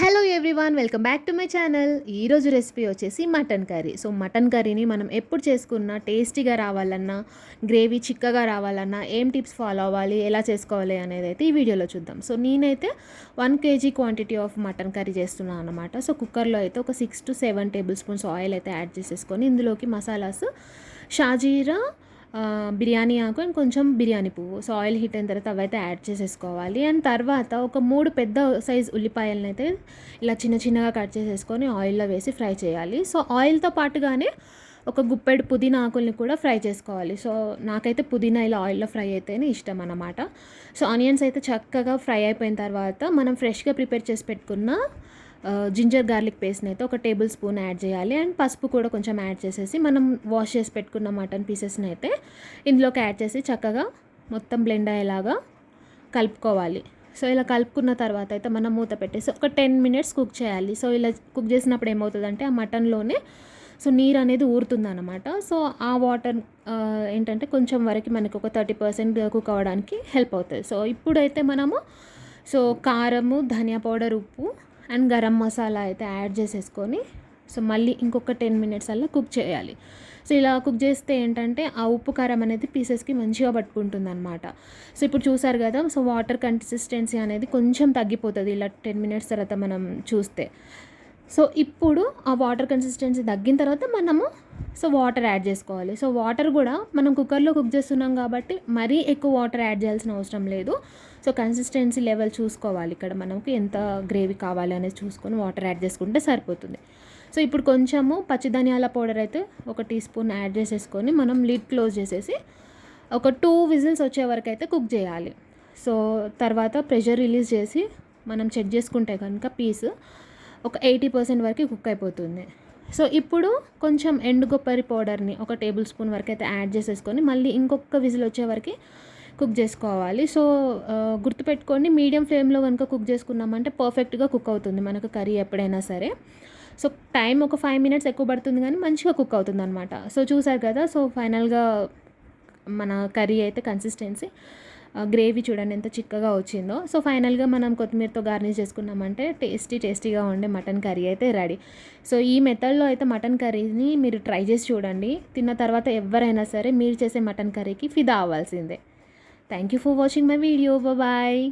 Hello everyone welcome back to my channel ఈరోజు recipe వచ్చేసి mutton curry so mutton కర్రీని మనం ఎప్పుడు చేసుకున్నా టేస్టీగా రావాలన్నా గ్రేవీ చిక్కగా రావాలన్నా ఏం టిప్స్ ఫాలో అవ్వాలి ఎలా చేసుకోవాలి అనేది అయితే ఈ వీడియోలో చూద్దాం. సో నేనైతే one KG quantity of mutton curry చేస్తున్నాను అనమాట సో కుక్కర్లో అయితే ఒక six to seven tablespoons oil అయితే యాడ్ చేసేసుకొని ఇందులోకి మసాలాస్ షాజీరా బిర్యానీ ఆకు అండ్ కొంచెం బిర్యానీ పువ్వు. సో ఆయిల్ హీట్ అయిన తర్వాత అవైతే యాడ్ చేసేసుకోవాలి. అండ్ తర్వాత ఒక మూడు పెద్ద సైజ్ ఉల్లిపాయలను అయితే ఇలా చిన్న చిన్నగా కట్ చేసేసుకొని ఆయిల్లో వేసి ఫ్రై చేయాలి. సో ఆయిల్తో పాటుగానే ఒక గుప్పెడు పుదీనా ఆకుల్ని కూడా ఫ్రై చేసుకోవాలి. సో నాకైతే పుదీనా ఇలా ఆయిల్లో ఫ్రై అయితేనే ఇష్టం అన్నమాట. సో ఆనియన్స్ అయితే చక్కగా ఫ్రై అయిపోయిన తర్వాత మనం ఫ్రెష్గా ప్రిపేర్ చేసి పెట్టుకున్న జింజర్ గార్లిక్ పేస్ట్ని అయితే ఒక టేబుల్ స్పూన్ యాడ్ చేయాలి అండ్ పసుపు కూడా కొంచెం యాడ్ చేసేసి మనం వాష్ చేసి పెట్టుకున్న మటన్ పీసెస్ని అయితే ఇందులోకి యాడ్ చేసి చక్కగా మొత్తం బ్లెండ్ అయ్యేలాగా కలుపుకోవాలి. సో ఇలా కలుపుకున్న తర్వాత అయితే మనం మూత పెట్టేసి ఒక టెన్ మినిట్స్ కుక్ చేయాలి. సో ఇలా కుక్ చేసినప్పుడు ఏమవుతుందంటే ఆ మటన్లోనే సో నీరు అనేది ఊరుతుందన్నమాట. సో ఆ వాటర్ ఏంటంటే కొంచెం వరకు మనకు ఒక థర్టీ పర్సెంట్ కుక్ అవ్వడానికి హెల్ప్ అవుతుంది. సో ఇప్పుడైతే మనము సో కారము ధనియా పౌడర్ ఉప్పు అండ్ గరం మసాలా అయితే యాడ్ చేసేసుకొని సో మళ్ళీ ఇంకొక టెన్ మినిట్స్ అలా కుక్ చేయాలి. సో ఇలా కుక్ చేస్తే ఏంటంటే ఆ ఉప్పు కారం అనేది పీసెస్కి మంచిగా పట్టుకుంటుంది అనమాట సో ఇప్పుడు చూసారు కదా సో వాటర్ కన్సిస్టెన్సీ అనేది కొంచెం తగ్గిపోతుంది ఇలా టెన్ మినిట్స్ తర్వాత మనం చూస్తే. సో ఇప్పుడు ఆ వాటర్ కన్సిస్టెన్సీ తగ్గిన తర్వాత మనము సో వాటర్ యాడ్ చేసుకోవాలి. సో వాటర్ కూడా మనం కుక్కర్లో కుక్ చేస్తున్నాం కాబట్టి మరీ ఎక్కువ వాటర్ యాడ్ చేయాల్సిన అవసరం లేదు. సో కన్సిస్టెన్సీ లెవెల్ చూసుకోవాలి ఇక్కడ మనకు ఎంత గ్రేవీ కావాలి అనేది చూసుకొని వాటర్ యాడ్ చేసుకుంటే సరిపోతుంది. సో ఇప్పుడు కొంచెము పచ్చి ధనియాల పౌడర్ అయితే ఒక టీ స్పూన్ యాడ్ చేసేసుకొని మనం లిడ్ క్లోజ్ చేసేసి ఒక టూ విజిల్స్ వచ్చే వరకు అయితే కుక్ చేయాలి. సో తర్వాత ప్రెషర్ రిలీజ్ చేసి మనం చెక్ చేసుకుంటే కనుక పీస్ ఒక ఎయిటీ పర్సెంట్ వరకు కుక్ అయిపోతుంది. సో ఇప్పుడు కొంచెం ఎండు కొబ్బరి పౌడర్ని ఒక టేబుల్ స్పూన్ వరకు అయితే యాడ్ చేసేసుకొని మళ్ళీ ఇంకొక విజిల్ వచ్చేవరకు కుక్ చేసుకోవాలి. సో గుర్తుపెట్టుకోండి మీడియం ఫ్లేమ్లో కనుక కుక్ చేసుకున్నామంటే పర్ఫెక్ట్గా కుక్ అవుతుంది మనకు కర్రీ ఎప్పుడైనా సరే. సో టైం ఒక ఫైవ్ మినిట్స్ ఎక్కువ పడుతుంది కానీ మంచిగా కుక్ అవుతుంది అనమాట సో చూసారు కదా సో ఫైనల్గా మన కర్రీ అయితే కన్సిస్టెన్సీ. గ్రేవీ చూడండి ఎంత చిక్కగా వచ్చిందో. సో ఫైనల్గా మనం కొత్తిమీరతో గార్నిష్ చేసుకున్నామంటే టేస్టీ టేస్టీగా ఉండే మటన్ కర్రీ అయితే రెడీ. సో ఈ మెథడ్లో అయితే మటన్ కర్రీని మీరు ట్రై చేసి చూడండి. తిన్న తర్వాత ఎవరైనా సరే మీరు చేసే మటన్ కర్రీకి ఫిదా అవ్వాల్సిందే. Thank you for watching my video. Bye